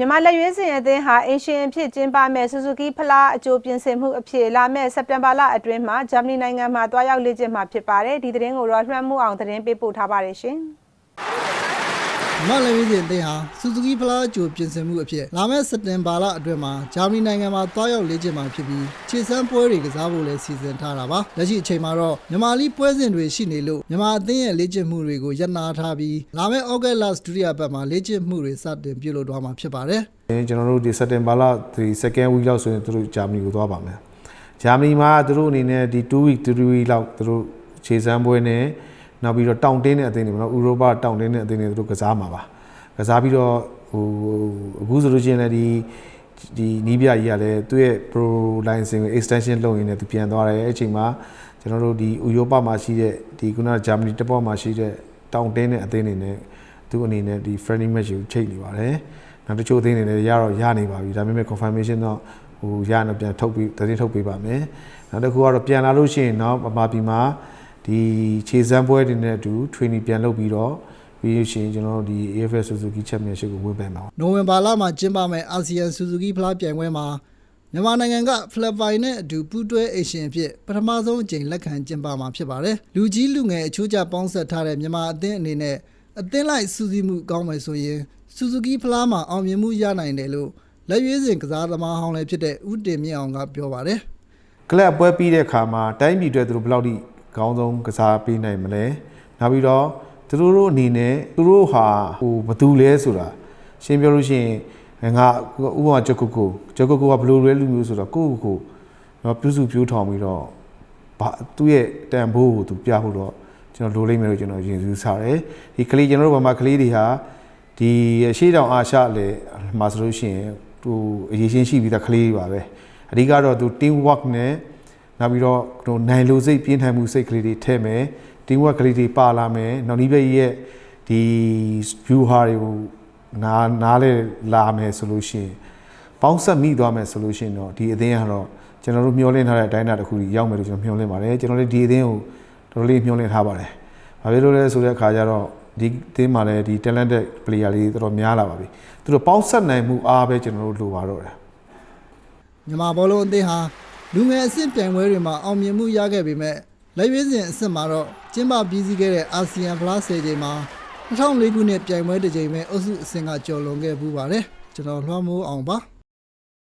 မြန်မာလက်ရွေးစင်အသင်းဟာအင်ရှင်အဖြစ်ကျင်းပမဲ့ဆူဇူကီဖလားအကျိုးပြင်ဆင်မှုအဖြစ်လာမဲ့စက်တင်ဘာလအတွင်းမှာဂျာမနီနိုင်ငံမှာတွားရောက်လေ့ကျင့်မှာဖြစ်ပါတယ်ဒီသတင်းကိုတော့လွှမ်းမှုအောင်သတင်းပေးပို့ထားပါတယ်ရှင် မလဝီးစဉ်အသင်းဟာစူဇူကီဖလားအကျိုးပြင်ဆင်မှုအဖြစ်လာမယ့်စက်တင်ဘာလအတွင်းမှာဂျာမနီနိုင်ငံမှာတွားရောက်လေ့ကျင့်မှာဖြစ်ပြီးခြေစမ်းပွဲတွေကစားဖို့လည်းစီစဉ်ထားတာပါလက်ရှိအချိန်မှာတော့မြန်မာလီပွဲစဉ်တွေရှိနေလို့မြန်မာအသင်းရဲ့လေ့ကျင့်မှုတွေကိုရပ်နာထားပြီးလာမယ့်ဩဂတ်လဒုတိယပတ်မှာလေ့ကျင့်မှုတွေစတင်ပြုလုပ်သွားမှာဖြစ်ပါတယ်ကျွန်တော်တို့ဒီစက်တင်ဘာလဒီ second week လောက်ဆိုရင်သူတို့ဂျာမနီကိုသွားပါမယ်ဂျာမနီမှာသူတို့အနေနဲ့ဒီ2 week 3 week လောက်သူတို့ခြေစမ်းပွဲနဲ့ နောက်ပြီးတော့တောင်တင်းတဲ့အသင်းတွေပေါ့နော်ဥရောပတောင်တင်းတဲ့အသင်းတွေသူတို့ကစားမှာပါကစားပြီးတော့ဟိုအခုဆိုလို့ရှိရင်လည်းဒီဒီနီးပြကြီးကလည်းသူ့ရဲ့ pro license ကို extension လုပ်ရင်းနဲ့သူပြန်သွားတယ်အဲ့အချိန်မှာကျွန်တော်တို့ဒီဥရောပမှာရှိတဲ့ဒီခုနကဂျာမနီတပ်ပေါ်မှာရှိတဲ့တောင်တင်းတဲ့အသင်းတွေနဲ့သူအနေနဲ့ဒီ friendly match ကိုချိန်နေပါတယ်နောက်တချို့အသင်းတွေလည်းရတော့ရနေပါပြီဒါပေမဲ့ confirmation တော့ဟိုရတော့ပြန်ထုတ်ပြီးသတင်းထုတ်ပေးပါမယ်နောက်တစ်ခုကတော့ပြန်လာလို့ရှိရင်တော့ပမာပြည်မှာ ဒီခြေစမ်းပွဲတွေနဲ့အတူ training ပြန်လုပ်ပြီးတော့ပြီးလို့ရှိရင်ကျွန်တော်တို့ဒီ AFS Suzuki Championship ကိုဝင်ပန်ပါနိုဝင်ဘာလမှာကျင်းပမယ့်အာဆီယံစူဇူကီဖလားပြိုင်ပွဲမှာမြန်မာနိုင်ငံကဖလစ်ပိုင်နဲ့အတူပူးတွဲအေရှင်အဖြစ်ပထမဆုံးအကြိမ်လက်ခံကျင်းပမှာဖြစ်ပါတယ်။လူကြီးလူငယ်အချိုးကျပေါင်းဆက်ထားတဲ့မြန်မာအသင်းအနေနဲ့အသင်းလိုက်စူးစီးမှုကောင်းမယ်ဆိုရင်စူဇူကီဖလားမှာအောင်မြင်မှုရနိုင်တယ်လို့လက်ရွေးစင်ကစားသမားဟောင်းလည်းဖြစ်တဲ့ဦးတင်မြင့်အောင်ကပြောပါတယ်။ကလပ်ပွဲပြီးတဲ့အခါမှာတိုင်းပြည်အတွက်သူတို့ဘယ်လောက်ထိ ခေါင်းဆုံးကစားပေးနိုင်မလဲနောက်ပြီးတော့သူတို့တို့အနေနဲ့သူတို့ဟာဟိုဘယ်သူလဲဆိုတာရှင်းပြောလို့ရှိရင်ငါဥပမာဂျကုကိုဂျကုကိုကဘယ်လိုလဲလူမျိုးဆိုတော့ကိုယ့်ကိုယ်ကိုပြုစုပြိုးထောင်ပြီးတော့ဘာသူ့ရဲ့တန်ဖိုးကိုသူပြဖို့တော့ကျွန်တော်လိုလိမ့်မယ်လို့ကျွန်တော်ရင်စူးစားတယ်ဒီကလေးကျွန်တော်တို့ဘာမှကလေးတွေဟာဒီအရှိတောင်အာရှလေမှာဆိုလို့ရှိရင်သူအရေးချင်းရှိပြီးသားကလေးတွေပါပဲအဓိကတော့သူ team work နဲ့ နောက်ပြီးတော့ဟိုနိုင်လိုစိတ်ပြင်းထန်မှုစိတ်ကလေးတွေထည့်မယ် team work ကလေးတွေပါလာမယ်နောက်နီးဘက်ရဲ့ဒီ view ဟာတွေကိုနားနားလဲလာမယ်ဆိုလို့ရှိရင်ပေါင်းဆက်မိသွားမယ်ဆိုလို့ရှိရင်တော့ဒီအသင်းကတော့ကျွန်တော်တို့မျှော်လင့်ထားတဲ့အတိုင်းအတာတစ်ခုကြီးရောက်မယ်လို့ကျွန်တော်မျှော်လင့်ပါတယ်ကျွန်တော်လည်းဒီအသင်းကိုတော်တော်လေးမျှော်လင့်ထားပါတယ်။ဘာဖြစ်လို့လဲဆိုတဲ့အခါကျတော့ဒီအသင်းမှာလည်းဒီ talented player လေးတော်တော်များလာပါပြီ။သူတို့ပေါင်းဆက်နိုင်မှုအားပဲကျွန်တော်တို့လိုပါတော့တယ်။မြန်မာဘောလုံးအသင်းဟာ လူငယ်အဆင့်ပြိုင်ပွဲတွေမှာအောင်မြင်မှုရခဲ့ပေမဲ့လက်ရွေးစင်အဆင့်မှာတော့ကျင်းပပြီးစီးခဲ့တဲ့အာဆီယံဖလား၁၀ချိန်မှာ2004ခုနှစ်ပြိုင်ပွဲတစ်ချိန်ပဲအုပ်စုအဆင့်ကကျော်လွန်ခဲ့ပူပါတယ်ကျွန်တော်လွှမ်းမိုးအောင်ပါ